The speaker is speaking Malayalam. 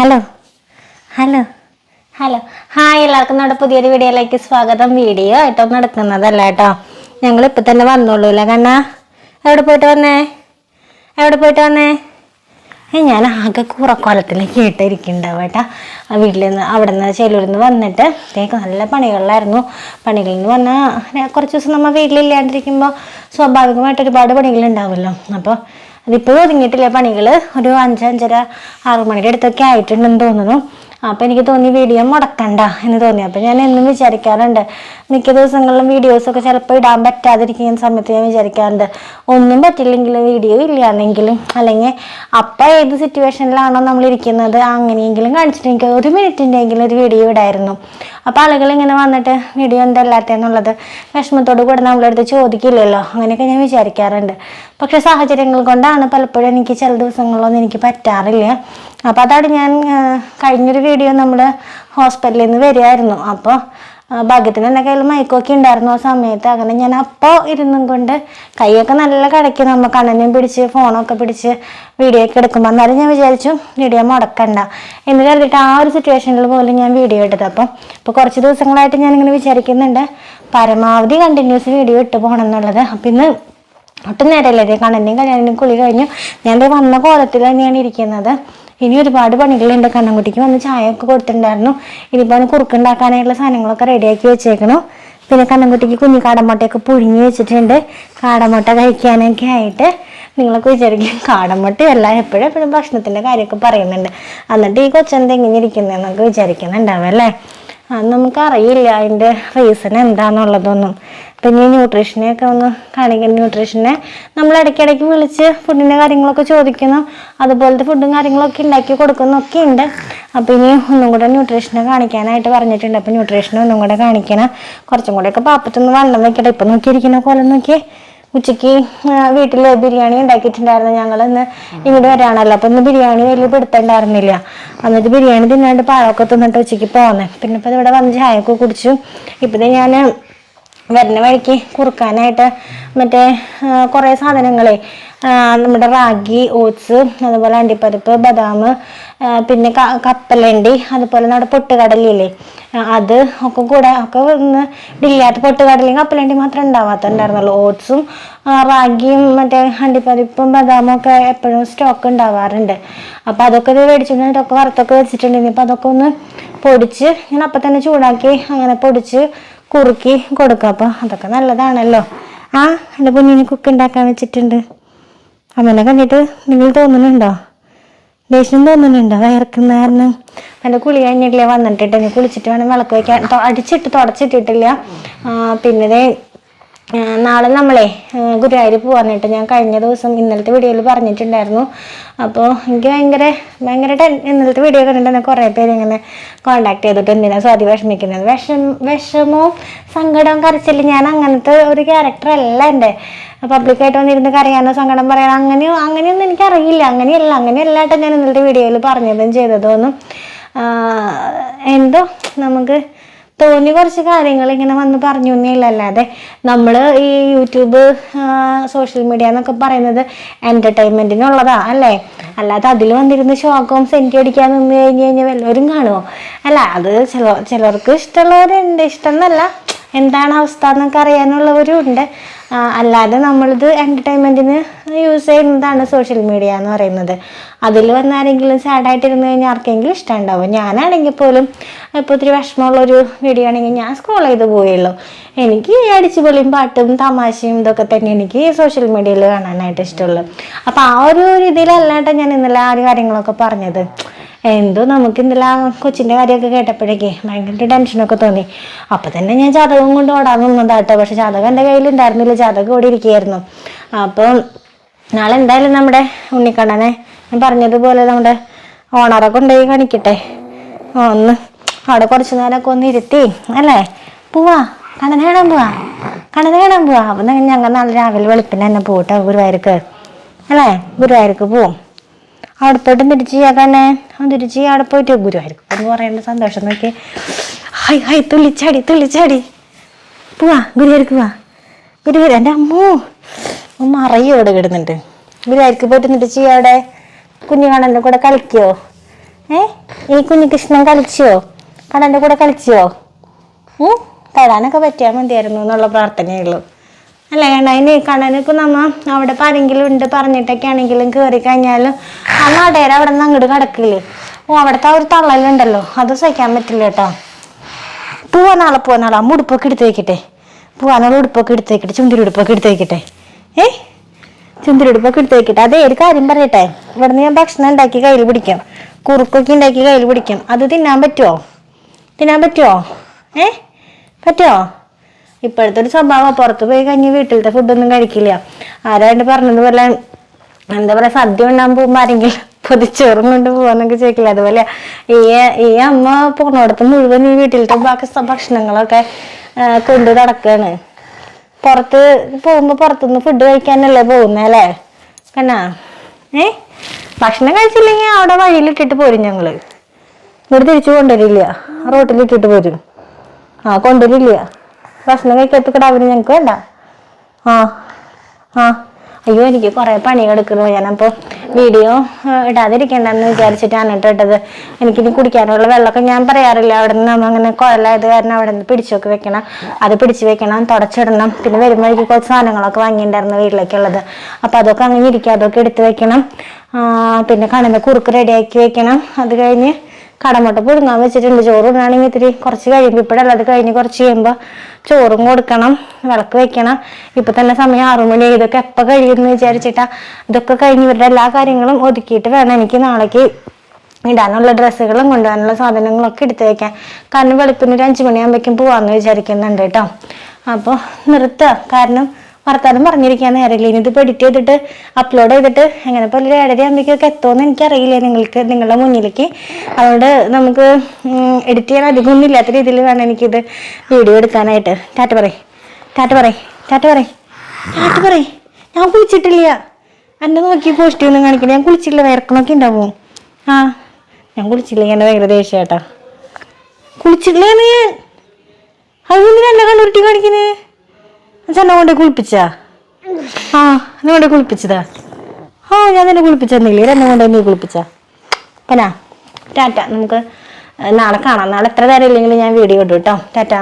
ഹലോ ഹലോ ഹലോ ഹായ് എല്ലാവർക്കും നമ്മുടെ പുതിയൊരു വീഡിയോയിലേക്ക് സ്വാഗതം. വീഡിയോ ആയിട്ടൊന്നും നടക്കുന്നതല്ല കേട്ടോ. ഞങ്ങൾ ഇപ്പം തന്നെ വന്നോളൂ അല്ലേ കണ്ണാ? എവിടെ പോയിട്ട് വന്നേ? എവിടെ പോയിട്ട് വന്നേ? ഏ ഞാൻ ആകെ കുറക്കോലത്തിലേക്ക് കേട്ടിരിക്കുന്നുണ്ടാവും കേട്ടാ. ആ വീട്ടിൽ നിന്ന് അവിടെ നിന്ന് ചെല്ലൂരിൽ നിന്ന് വന്നിട്ട് നല്ല പണികളിലായിരുന്നു. പണികളിൽ നിന്ന് വന്നാൽ കുറച്ച് ദിവസം നമ്മൾ വീട്ടിലില്ലാണ്ടിരിക്കുമ്പോൾ സ്വാഭാവികമായിട്ട് ഒരുപാട് പണികളുണ്ടാവുമല്ലോ. അപ്പോൾ അതിപ്പോഴും ഒതുങ്ങിയിട്ടില്ല പണികൾ ഒരു അഞ്ചഞ്ചര അഞ്ചര ആറു മണിയുടെ അടുത്തൊക്കെ ആയിട്ടുണ്ടെന്ന് തോന്നുന്നു. അപ്പോൾ എനിക്ക് തോന്നി വീഡിയോ മുടക്കണ്ട എന്ന് തോന്നി. അപ്പോൾ ഞാൻ എന്നും വിചാരിക്കാറുണ്ട്. മിക്ക ദിവസങ്ങളിലും വീഡിയോസൊക്കെ ചിലപ്പോൾ ഇടാൻ പറ്റാതിരിക്കുന്ന സമയത്ത് ഞാൻ വിചാരിക്കാറുണ്ട്. ഒന്നും പറ്റില്ലെങ്കിൽ വീഡിയോ ഇല്ലാന്നെങ്കിലും അല്ലെങ്കിൽ അപ്പം ഏത് സിറ്റുവേഷനിലാണോ നമ്മൾ ഇരിക്കുന്നത് അങ്ങനെയെങ്കിലും കാണിച്ചിട്ടെങ്കിൽ ഒരു മിനിറ്റിന്റെയെങ്കിലും ഒരു വീഡിയോ ഇടായിരുന്നു. അപ്പോൾ ആളുകൾ ഇങ്ങനെ വന്നിട്ട് വീഡിയോ എന്തല്ലാത്ത എന്നുള്ളത് വിഷമത്തോടു കൂടെ നമ്മളെടുത്ത് ചോദിക്കില്ലല്ലോ. അങ്ങനെയൊക്കെ ഞാൻ വിചാരിക്കാറുണ്ട്. പക്ഷേ സാഹചര്യങ്ങൾ കൊണ്ടാണ് പലപ്പോഴും എനിക്ക് ചില ദിവസങ്ങളിലൊന്നും എനിക്ക് പറ്റാറില്ല. അപ്പോൾ അതാണ് ഞാൻ കഴിഞ്ഞൊരു വീഡിയോ നമ്മൾ ഹോസ്പിറ്റലിൽ നിന്ന് വരികയായിരുന്നു. അപ്പോൾ ഭാഗ്യത്തിന് എന്റെ കയ്യിൽ മൈക്കൊക്കെ ഉണ്ടായിരുന്നു ആ സമയത്ത്. അങ്ങനെ ഞാൻ അപ്പോൾ ഇരുന്നും കൊണ്ട് കൈയൊക്കെ നല്ല കടക്കി നമ്മൾ കണ്ണനും പിടിച്ച് ഫോണൊക്കെ പിടിച്ച് വീഡിയോ ഒക്കെ എടുക്കുമ്പോൾ എന്നാലും ഞാൻ വിചാരിച്ചു വീഡിയോ മുടക്കണ്ട. എന്ന് കരുതിയിട്ട് ആ ഒരു സിറ്റുവേഷനിൽ പോലും ഞാൻ വീഡിയോ ഇട്ടത്. അപ്പം ഇപ്പോൾ കുറച്ച് ദിവസങ്ങളായിട്ട് ഞാനിങ്ങനെ വിചാരിക്കുന്നുണ്ട്. പരമാവധി കണ്ടിന്യൂസ് വീഡിയോ ഇട്ട് പോകണം എന്നുള്ളത്. അപ്പം ഇന്ന് ഒട്ടും നേരമല്ലേ. കണ്ണനെയും കല്യാണിന്റെയും കുളി കഴിഞ്ഞു. ഞാൻ വന്ന കോലത്തിൽ തന്നെയാണ് ഇരിക്കുന്നത്. ഇനി ഒരുപാട് പണികൾ ഉണ്ട് കണ്ണൻകുട്ടിക്ക് വന്ന് ചായ ഒക്കെ കൊടുത്തിട്ടുണ്ടായിരുന്നു. ഇനിയിപ്പോൾ അവന് കുറുക്കുണ്ടാക്കാനായിട്ടുള്ള സാധനങ്ങളൊക്കെ റെഡിയാക്കി വെച്ചേക്കണം. പിന്നെ കണ്ണൻകുട്ടിക്ക് കുഞ്ഞു കാടമുട്ടയൊക്കെ പുഴുങ്ങി വെച്ചിട്ടുണ്ട്. കാടമുട്ട കഴിക്കാനൊക്കെ ആയിട്ട് നിങ്ങളൊക്കെ വിചാരിക്കും കാടമുട്ടയല്ല എപ്പോഴും എപ്പോഴും ഭക്ഷണത്തിന്റെ കാര്യമൊക്കെ പറയുന്നുണ്ട്. എന്നിട്ട് ഈ കൊച്ചെന്ത് എങ്ങനെ ഇരിക്കുന്നതെന്നൊക്കെ വിചാരിക്കുന്നുണ്ടാവും അല്ലേ? അത് നമുക്കറിയില്ല. അതിന്റെ റീസൺ എന്താണെന്നുള്ളതൊന്നും പിന്നെ ഈ ന്യൂട്രീഷനെയൊക്കെ ഒന്ന് കാണിക്കുന്ന ന്യൂട്രീഷനെ നമ്മൾ ഇടയ്ക്കിടയ്ക്ക് വിളിച്ച് ഫുഡിന്റെ കാര്യങ്ങളൊക്കെ ചോദിക്കുന്നു. അതുപോലത്തെ ഫുഡും കാര്യങ്ങളൊക്കെ ഉണ്ടാക്കി കൊടുക്കുന്നൊക്കെ ഉണ്ട്. അപ്പോൾ ഇനി ഒന്നും കൂടെ ന്യൂട്രീഷനെ കാണിക്കാനായിട്ട് പറഞ്ഞിട്ടുണ്ട്. അപ്പോൾ ന്യൂട്രീഷനെ ഒന്നും കൂടെ കാണിക്കണം. കുറച്ചും കൂടെയൊക്കെ പാപ്പത്തൊന്ന് വണ്ണം വെക്കട്ടെ. ഇപ്പം നോക്കിയിരിക്കുന്ന പോലെ നോക്കി ഉച്ചയ്ക്ക് വീട്ടിൽ ബിരിയാണി ഉണ്ടാക്കിയിട്ടുണ്ടായിരുന്നു. ഞങ്ങൾ ഇന്ന് ഇങ്ങോട്ട് വരാണല്ലോ. അപ്പം ഇന്ന് ബിരിയാണി വലിയ പിടുത്തുണ്ടായിരുന്നില്ല. എന്നിട്ട് ബിരിയാണി തിന്നാണ്ട് പഴമൊക്കെ തിന്നിട്ട് ഉച്ചയ്ക്ക് പോന്നെ. പിന്നെ ഇപ്പം ഇവിടെ വന്ന് ചായയൊക്കെ കുടിച്ചു. ഇപ്പം ഞാൻ വരുന്ന വഴിക്ക് കുറുക്കാനായിട്ട് മറ്റേ കുറേ സാധനങ്ങളെ നമ്മുടെ റാഗി ഓട്സ് അതുപോലെ അണ്ടിപ്പരിപ്പ് ബദാം പിന്നെ കപ്പലണ്ടി അതുപോലെ നമ്മുടെ പൊട്ടുകടലയില്ലേ ആ, അത് ഒക്കെ കൂടെ ഒക്കെ ഒന്ന് ഇല്ലാത്ത പൊട്ടുകടലയും കപ്പലണ്ടി മാത്രമേ ഉണ്ടാവാത്തുണ്ടായിരുന്നുള്ളൂ. ഓട്സും റാഗിയും മറ്റേ അണ്ടിപ്പരിപ്പും ബദാമും ഒക്കെ എപ്പോഴും സ്റ്റോക്ക് ഉണ്ടാവാറുണ്ട്. അപ്പോൾ അതൊക്കെ ഇത് മേടിച്ചിട്ടൊക്കെ വറുത്തൊക്കെ വെച്ചിട്ടുണ്ടെങ്കിൽ ഇപ്പം അതൊക്കെ ഒന്ന് പൊടിച്ച് ഞാൻ അപ്പം തന്നെ ചൂടാക്കി അങ്ങനെ പൊടിച്ച് കുറുക്കി കൊടുക്കുക. അപ്പോൾ അതൊക്കെ നല്ലതാണല്ലോ. ആ എന്റെ കുഞ്ഞിന് കുക്ക് ഉണ്ടാക്കാൻ വെച്ചിട്ടുണ്ട്. അമ്മനെ കണ്ടിട്ട് നിങ്ങൾ തോന്നുന്നുണ്ടോ? ദേഷ്യം തോന്നുന്നുണ്ടോ? വയർക്കുന്ന കാരണം എന്റെ കുളി കഴിഞ്ഞിട്ടില്ല വന്നിട്ടിട്ട്? കുളിച്ചിട്ട് വേണം വിളക്ക് വയ്ക്കാൻ. അടിച്ചിട്ട് തുടച്ചിട്ടിട്ടില്ല. പിന്നെ നാളെ നമ്മളെ ഗുരുവായൂർ പോകാനായിട്ട് ഞാൻ കഴിഞ്ഞ ദിവസം ഇന്നലത്തെ വീഡിയോയിൽ പറഞ്ഞിട്ടുണ്ടായിരുന്നു. അപ്പോൾ എനിക്ക് ഭയങ്കര ഭയങ്കര ടെൻ ഇന്നലത്തെ വീഡിയോ കണ്ടിട്ട് എന്നെ കുറേ പേര് ഇങ്ങനെ കോണ്ടാക്ട് ചെയ്തിട്ട് എന്തിനാണ് സ്വാതി വിഷമിക്കുന്നത്. വിഷം വിഷമവും സങ്കടവും കരച്ചില്ല ഞാൻ അങ്ങനത്തെ ഒരു ക്യാരക്ടറല്ല എന്റെ. പബ്ലിക്കായിട്ട് വന്നിരുന്ന് കരയാനോ സങ്കടം പറയാനോ അങ്ങനെയോ അങ്ങനെയൊന്നും എനിക്കറിയില്ല. അങ്ങനെയല്ല അങ്ങനെയല്ല കേട്ടോ ഞാൻ ഇന്നലത്തെ വീഡിയോയിൽ പറഞ്ഞതും ചെയ്തതോന്നും എന്തോ നമുക്ക് തോന്നി കുറച്ച് കാര്യങ്ങൾ ഇങ്ങനെ വന്ന് പറഞ്ഞു എന്നല്ലാതെ നമ്മൾ ഈ യൂട്യൂബ് സോഷ്യൽ മീഡിയ എന്നൊക്കെ പറയുന്നത് എന്റർടൈൻമെന്റിനുള്ളതാ അല്ലേ? അല്ലാതെ അതിൽ വന്നിരുന്ന് ശോകവും സെന്റി അടിക്കാൻ നിന്ന് കഴിഞ്ഞ് കഴിഞ്ഞാൽ വല്ലവരും കാണുമോ അല്ല അത് ചില ചിലർക്ക് ഇഷ്ടമുള്ളവരുണ്ട്. ഇഷ്ടം എന്നല്ല എന്താണ് അവസ്ഥ എന്നൊക്കെ അറിയാനുള്ളവരും ഉണ്ട്. അല്ലാതെ നമ്മളിത് എന്റർടൈൻമെന്റിന് യൂസ് ചെയ്യുന്നതാണ് സോഷ്യൽ മീഡിയ എന്ന് പറയുന്നത്. അതിൽ വന്നാരെങ്കിലും സാഡായിട്ടിരുന്ന് കഴിഞ്ഞാൽ ആർക്കെങ്കിലും ഇഷ്ടമുണ്ടാവും ഞാനാണെങ്കിൽ പോലും ഇപ്പോൾ ഒത്തിരി വിഷമമുള്ളൊരു വീഡിയോ ആണെങ്കിൽ ഞാൻ സ്ക്രോൾ ചെയ്ത് പോയുള്ളൂ എനിക്ക് അടിച്ചുപൊളിയും പാട്ടും തമാശയും ഇതൊക്കെ തന്നെ എനിക്ക് സോഷ്യൽ മീഡിയയിൽ കാണാനായിട്ട് ഇഷ്ടമുള്ളൂ. അപ്പോൾ ആ ഒരു രീതിയിലല്ലാണ്ട് ഞാൻ ഇന്നലെ ആ ഒരു കാര്യങ്ങളൊക്കെ പറഞ്ഞത്. എന്തോ നമുക്ക് ഇന്നലെ കൊച്ചിന്റെ കാര്യമൊക്കെ കേട്ടപ്പോഴേക്കേ ഭയങ്കര ടെൻഷനൊക്കെ തോന്നി. അപ്പം തന്നെ ഞാൻ ജാതകം കൊണ്ട് ഓടാൻ നിന്നതാട്ടോ. പക്ഷെ ജാതകം എന്റെ കയ്യിലുണ്ടായിരുന്നില്ല. ജാതകം ഓടി ഇരിക്കുകയായിരുന്നു. അപ്പം നാളെ എന്തായാലും നമ്മുടെ ഉണ്ണിക്കണ്ണനെ ഞാൻ പറഞ്ഞതുപോലെ നമ്മുടെ ഓണറെ കൊണ്ടുപോയി കാണിക്കട്ടെ. ഒന്ന് അവിടെ കുറച്ച് നേരമൊക്കെ ഒന്ന് ഇരുത്തി അല്ലേ? പോവാ. കണ്ണനെ കാണാൻ പോവാ. കണ്ണനെ കാണാൻ പോവാ. അപ്പം ഞങ്ങൾ നാളെ രാവിലെ വെളുപ്പിന് തന്നെ പോട്ടെ ഗുരുവായൂർക്ക്. അല്ലേ? ഗുരുവായൂർക്ക് പോവും. അവിടത്തോട്ടും തിരിച്ച് അവൻ തിരിച്ച് അവിടെ പോയിട്ട് ഗുരുവായൂർക്ക് എന്ന് പറയേണ്ട സന്തോഷം നോക്കി. ഹൈ ഹൈ തുള്ളിച്ചാടി തുള്ളിച്ചാടി. പോവാ ഗുരുവായൂർക്ക് പോവാ. ഗുരുവായൂർ എന്റെ അമ്മൂ. അമ്മ അറിയോ ഇവിടെ കിടന്നിട്ട് ഗുരുവായൂർക്ക് പോയിട്ട് തിരിച്ച് അവിടെ. കുഞ്ഞു കാണാന്റെ കൂടെ കളിക്കോ? ഏ? ഈ കുഞ്ഞു കൃഷ്ണൻ കളിച്ചോ? കണ്ണന്റെ കൂടെ കളിച്ചോ? തരാനൊക്കെ പറ്റിയാൽ മതിയായിരുന്നു എന്നുള്ള പ്രാർത്ഥനയുള്ളൂ. അല്ല കണ്ണ? ഇനി കണ്ണനിപ്പോൾ നമ്മ അവിടെ ഇപ്പം ആരെങ്കിലും ഉണ്ട് പറഞ്ഞിട്ടൊക്കെ ആണെങ്കിലും കയറി കഴിഞ്ഞാലും ആ നടേര അവിടെ നിന്ന് അങ്ങോട്ട് കിടക്കില്ലേ? ഓ അവിടുത്തെ ആ ഒരു തള്ളലുണ്ടല്ലോ. അത് സഹിക്കാൻ പറ്റില്ല കേട്ടോ. പോവാ നാളെ പോവാ നാളെ അമ്മ ഉടുപ്പൊക്കെ എടുത്ത് വെക്കട്ടെ. പോവാനുള്ള ഉടുപ്പൊക്കെ എടുത്ത് വെക്കട്ടെ. ചുന്തിരി ഉടുപ്പൊക്കെ എടുത്ത് വെക്കട്ടെ. ഏ? ചുന്തിരി ഉടുപ്പൊക്കെ എടുത്ത് വെക്കട്ടെ. അതേ ഒരു കാര്യം പറയട്ടെ. ഇവിടുന്ന് ഞാൻ ഭക്ഷണം ഉണ്ടാക്കി കയ്യിൽ പിടിക്കാം. കുറുക്കൊക്കെ ഉണ്ടാക്കി കയ്യിൽ പിടിക്കാം. അത് തിന്നാൻ പറ്റുമോ തിന്നാൻ പറ്റുമോ ഏ? പറ്റുമോ ഇപ്പോഴത്തെ ഒരു സ്വഭാവം. പുറത്ത് പോയി കഴിഞ്ഞ് വീട്ടിലത്തെ ഫുഡൊന്നും കഴിക്കില്ല. ആരാണ്ട് പറഞ്ഞതുപോലെ എന്താ പറയാ സദ്യ ഉണ്ടാകാൻ പോകുമ്പോൾ ആരെങ്കിലും പൊതിച്ചോറും കൊണ്ട് പോകാന്നൊക്കെ ചോദിക്കില്ല? അതുപോലെ ഈ ഈ അമ്മ പോണോടത്ത് മുഴുവൻ ഈ വീട്ടിലത്തെ ബാക്കി ഭക്ഷണങ്ങളൊക്കെ കൊണ്ടു കൊണ്ട് നടക്കാണ്. പുറത്ത് പോകുമ്പോ പുറത്തുനിന്ന് ഫുഡ് കഴിക്കാനല്ലേ പോകുന്നല്ലേ കണ്ണാ ഏ? ഭക്ഷണം കഴിച്ചില്ലെങ്കിൽ അവിടെ വഴിയിലിട്ടിട്ട് പോരും ഞങ്ങൾ. ഇവിടെ തിരിച്ചു കൊണ്ടുവരില്ല. റോട്ടിലിട്ടിട്ട് പോരും. ആ കൊണ്ടുവരില്ല. ഭക്ഷണം കഴിക്കാത്ത കിടാവിന് ഞങ്ങൾക്ക് വേണ്ട. ആ ആ. അയ്യോ എനിക്ക് കുറേ പണിയെടുക്കുന്നു. ഞാനപ്പോൾ വീഡിയോ ഇടാതിരിക്കണ്ടെന്ന് വിചാരിച്ചിട്ടാണ് ഇട്ടത്. എനിക്കിനി കുടിക്കാനുള്ള വെള്ളമൊക്കെ ഞാൻ പറയാറില്ല. അവിടെ നിന്ന് നമ്മൾ അങ്ങനെ കുഴലായത് കാരണം അവിടെ നിന്ന് പിടിച്ചൊക്കെ വെക്കണം. അത് പിടിച്ച് വെക്കണം തുടച്ചിടണം. പിന്നെ വരുമ്പോഴേക്ക് കുറച്ച് സാധനങ്ങളൊക്കെ വാങ്ങിയിട്ടുണ്ടായിരുന്നു വീട്ടിലേക്കുള്ളത്. അപ്പോൾ അതൊക്കെ അങ്ങനെ ഇരിക്കുക അതൊക്കെ എടുത്ത് വെക്കണം. പിന്നെ കണന്ന കുറുക്ക് റെഡിയാക്കി വെക്കണം. അത് കഴിഞ്ഞ് കടമുട്ട പുഴുങ്ങാൻ വെച്ചിട്ടുണ്ട്. ചോറ് ഇടുകയാണെങ്കിൽ ഇത്തിരി കുറച്ച് കഴിയുമ്പോൾ ഇപ്പോഴല്ല അത് കഴിഞ്ഞ് കുറച്ച് കഴിയുമ്പോൾ ചോറും കൊടുക്കണം വിളക്ക് വെക്കണം. ഇപ്പം തന്നെ സമയം ആറുമണി ഇതൊക്കെ എപ്പോൾ കഴിയുമെന്ന് വിചാരിച്ചിട്ടാ. ഇതൊക്കെ കഴിഞ്ഞ് ഇവരുടെ എല്ലാ കാര്യങ്ങളും ഒതുക്കിയിട്ട് വേണം എനിക്ക് നാളേക്ക് ഇടാനുള്ള ഡ്രസ്സുകളും കൊണ്ടുപോകാനുള്ള സാധനങ്ങളൊക്കെ എടുത്ത് വെക്കാൻ. കാരണം വെളുപ്പിന് ഒരു അഞ്ചു മണിയാകുമ്പോഴേക്കും പോകാമെന്ന് വിചാരിക്കുന്നുണ്ട് കേട്ടോ. അപ്പോൾ നിർത്തുക കാരണം വർത്താനം പറഞ്ഞിരിക്കാൻ നേരമില്ല ഇനി ഇത് എഡിറ്റ് ചെയ്തിട്ട് അപ്ലോഡ് ചെയ്തിട്ട് എങ്ങനെ പോലെ ഒരു ഏഴര ആകുമ്പോഴേക്കൊക്കെ എത്തുമെന്ന് എനിക്കറിയില്ല നിങ്ങൾക്ക് നിങ്ങളുടെ മുന്നിലേക്ക്. അതുകൊണ്ട് നമുക്ക് എഡിറ്റ് ചെയ്യാൻ അധികം ഒന്നും ഇല്ലാത്ത രീതിയിൽ വേണം എനിക്കിത് വീഡിയോ എടുക്കാനായിട്ട്. ടാറ്റ പറയ്. ടാറ്റ പറയ്. ടാറ്റ പറയ്. ടാറ്റ പറയ്. ഞാൻ കുളിച്ചിട്ടില്ല. എന്നെ നോക്കി പോസ്റ്റ് ഒന്നും കാണിക്കില്ല ഞാൻ കുളിച്ചില്ല വയർക്കണമൊക്കെ ഉണ്ടാവും ആ. ഞാൻ കുളിച്ചില്ല എന്നെ ഭയങ്കര ദേഷ്യം കേട്ടാ കുളിച്ചിട്ടില്ലേന്ന് ഞാൻ. അതൊന്നും എന്നെ കണ്ണുരുട്ടി കാണിക്കുന്നേ ചെന്നെ കൊണ്ട് കുളിപ്പിച്ചാ? ആ എന്നെ കൊണ്ട് കുളിപ്പിച്ചതാ? ആ ഞാൻ നിന്നെ കുളിപ്പിച്ചെന്നില്ലേ എന്നെ കൊണ്ട് നീ കുളിപ്പിച്ചാ? പിന്നെ ടാറ്റ നമുക്ക് നാളെ കാണാം. നാളെ എത്ര നേരം ഇല്ലെങ്കിലും ഞാൻ വീഡിയോ ഇട്ടു കേട്ടോ ടാറ്റ.